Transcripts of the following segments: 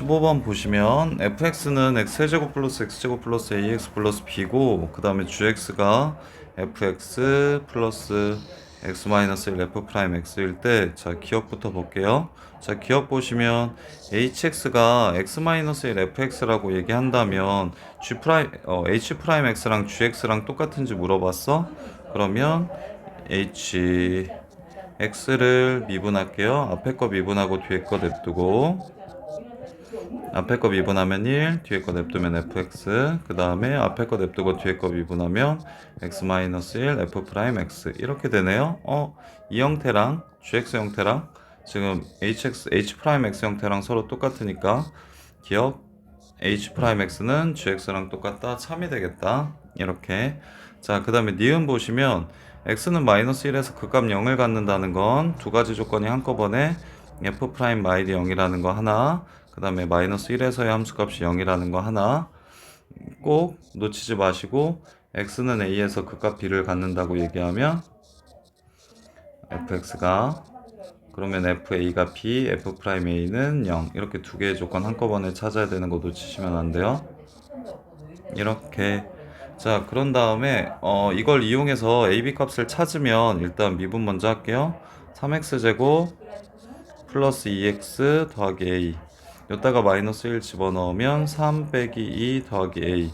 15번 보시면 fx는 x제곱 플러스 x제곱 플러스 ax 플러스 b고 그 다음에 gx가 fx 플러스 x 마이너스 1 f 프라임 x일 때 자 기억부터 볼게요. 자 기억 보시면 hx가 x 마이너스 1 fx라고 얘기한다면 g 프라임 어, h 프라임 x랑 gx랑 똑같은지 물어봤어? 그러면 h x를 미분할게요. 앞에 거 미분하고 뒤에 거 냅두고 앞에 거 미분하면 1, 뒤에 거 냅두면 fx, 그 다음에 앞에 거 냅두고 뒤에 거 미분하면 x-1, f 프라임 x 이렇게 되네요. 어, 이 형태랑 gx 형태랑 지금 hx, h 프라임 x 형태랑 서로 똑같으니까 기억 h 프라임 x는 gx랑 똑같다, 참이 되겠다. 이렇게. 자, 그 다음에 니은 보시면 x는 마이너스 1에서 극값 0을 갖는다는 건 두 가지 조건이 한꺼번에 f 프라임 마일이 0이라는 거 하나, 그 다음에 마이너스 1에서의 함수값이 0이라는 거 하나 꼭 놓치지 마시고 x는 a에서 극값 b를 갖는다고 얘기하면 fx가 그러면 fa가 b, f 프라임 a는 0 이렇게 두 개의 조건 한꺼번에 찾아야 되는 거 놓치시면 안 돼요. 이렇게 자 그런 다음에 어, 이걸 이용해서 ab 값을 찾으면 일단 미분 먼저 할게요. 3x 제곱 플러스 2x 더하기 a 여기다가 마이너스 1 집어넣으면 3 빼기 2 더하기 a.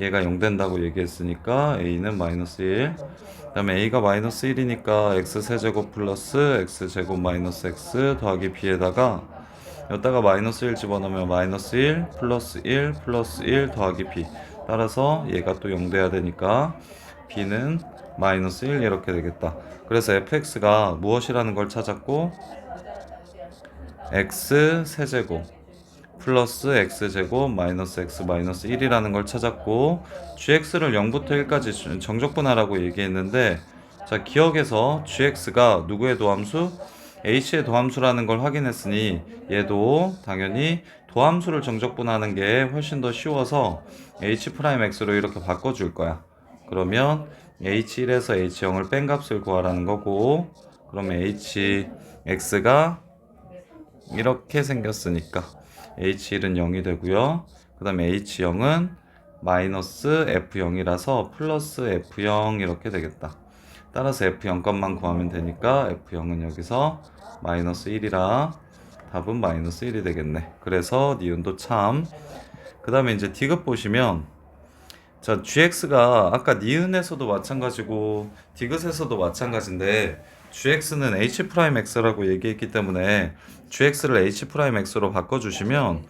얘가 0 된다고 얘기했으니까 a는 마이너스 1 그다음에 a가 마이너스 1이니까 x 세제곱 플러스 x 제곱 마이너스 x 더하기 b에다가 여기다가 마이너스 1 집어넣으면 마이너스 1 플러스 1 플러스 1 더하기 b. 따라서 얘가 또 0 돼야 되니까 b는 마이너스 1 이렇게 되겠다. 그래서 fx가 무엇이라는 걸 찾았고? X 세제곱 플러스 x제곱 마이너스 x 마이너스 1이라는 걸 찾았고 gx를 0부터 1까지 정적분하라고 얘기했는데 자 기억에서 gx가 누구의 도함수? h의 도함수라는 걸 확인했으니 얘도 당연히 도함수를 정적분하는 게 훨씬 더 쉬워서 h 프라임 x로 이렇게 바꿔줄 거야 그러면 h1에서 h0을 뺀 값을 구하라는 거고 그러면 hx가 이렇게 생겼으니까 H1은 0이 되고요. 그 다음에 H0은 마이너스 F0이라서 플러스 F0 이렇게 되겠다. 따라서 F0 값만 구하면 되니까 F0은 여기서 마이너스 1이라 답은 마이너스 1이 되겠네. 그래서 니은도 참. 그 다음에 이제 D급 보시면 자, GX가 아까 니은에서도 마찬가지고 디귿에서도 마찬가지인데 GX는 H 프라임 X라고 얘기했기 때문에 GX를 H 프라임 X로 바꿔주시면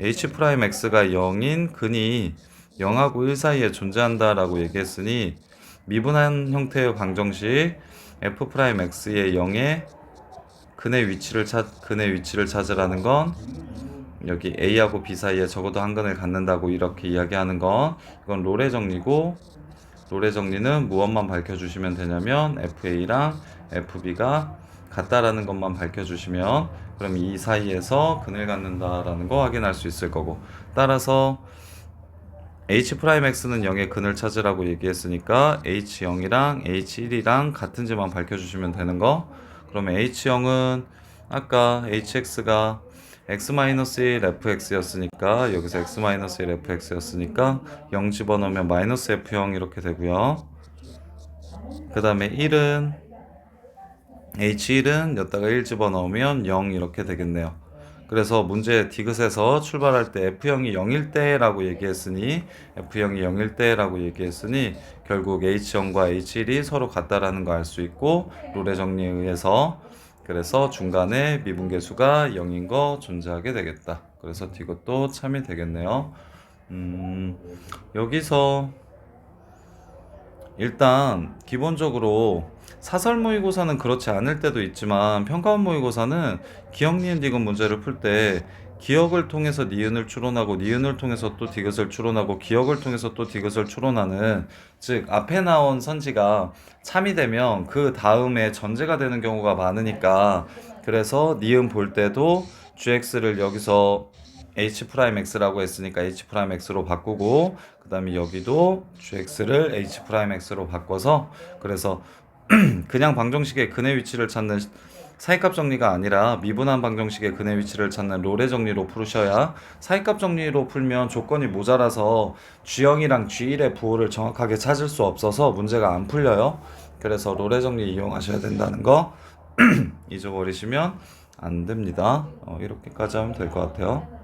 H 프라임 X가 0인 근이 0하고 1 사이에 존재한다라고 얘기했으니 미분한 형태의 방정식 F 프라임 X의 0의 근의 위치를 찾 근의 위치를 찾으라는 건 여기 A하고 B 사이에 적어도 한 근을 갖는다고 이렇게 이야기하는 건 이건 롤의 정리고 롤의 정리는 무엇만 밝혀주시면 되냐면 FA랑 FB가 같다라는 것만 밝혀주시면 그럼 이 사이에서 근을 갖는다라는 거 확인할 수 있을 거고. 따라서 H 프라임 X는 0의 근을 찾으라고 얘기했으니까 H0이랑 H1이랑 같은지만 밝혀주시면 되는 거. 그러면 H0은 아까 HX가 x-1 fx였으니까 여기서 x-1 fx였으니까 0 집어넣으면 마이너스 f0 이렇게 되고요. 그 다음에 1은 h1은 여기다가 1 집어넣으면 0 이렇게 되겠네요 그래서 문제 디귿에서 출발할 때 f0이 0일 때라고 얘기했으니 f0이 0일 때라고 얘기했으니 결국 h0과 h1이 서로 같다라는 거 알 수 있고 룰의 정리에 의해서 그래서 중간에 미분계수가 0인 거 존재하게 되겠다. 그래서 이것도 참이 되겠네요. 음, 여기서 일단 기본적으로 사설 모의고사는 그렇지 않을 때도 있지만 평가원 모의고사는 기억 니은 디귿 문제를 풀 때 기억을 통해서 니은을 추론하고 니은을 통해서 또 디귿을 추론하고 기억을 통해서 또 디귿을 추론하는 즉 앞에 나온 선지가 참이 되면 그 다음에 전제가 되는 경우가 많으니까 그래서 니은 볼 때도 gx를 여기서 h 프라임 x라고 했으니까 h 프라임 x로 바꾸고 그 다음에 여기도 gx를 h 프라임 x로 바꿔서 그래서 그냥 방정식의 근의 위치를 찾는 사이값 정리가 아니라 미분한 방정식의 근의 위치를 찾는 롤의 정리로 풀으셔야 사이값 정리로 풀면 조건이 모자라서 G0이랑 G1의 부호를 정확하게 찾을 수 없어서 문제가 안 풀려요. 그래서 롤의 정리 이용하셔야 된다는 거 잊어버리시면 안 됩니다. 어, 이렇게까지 하면 될 것 같아요.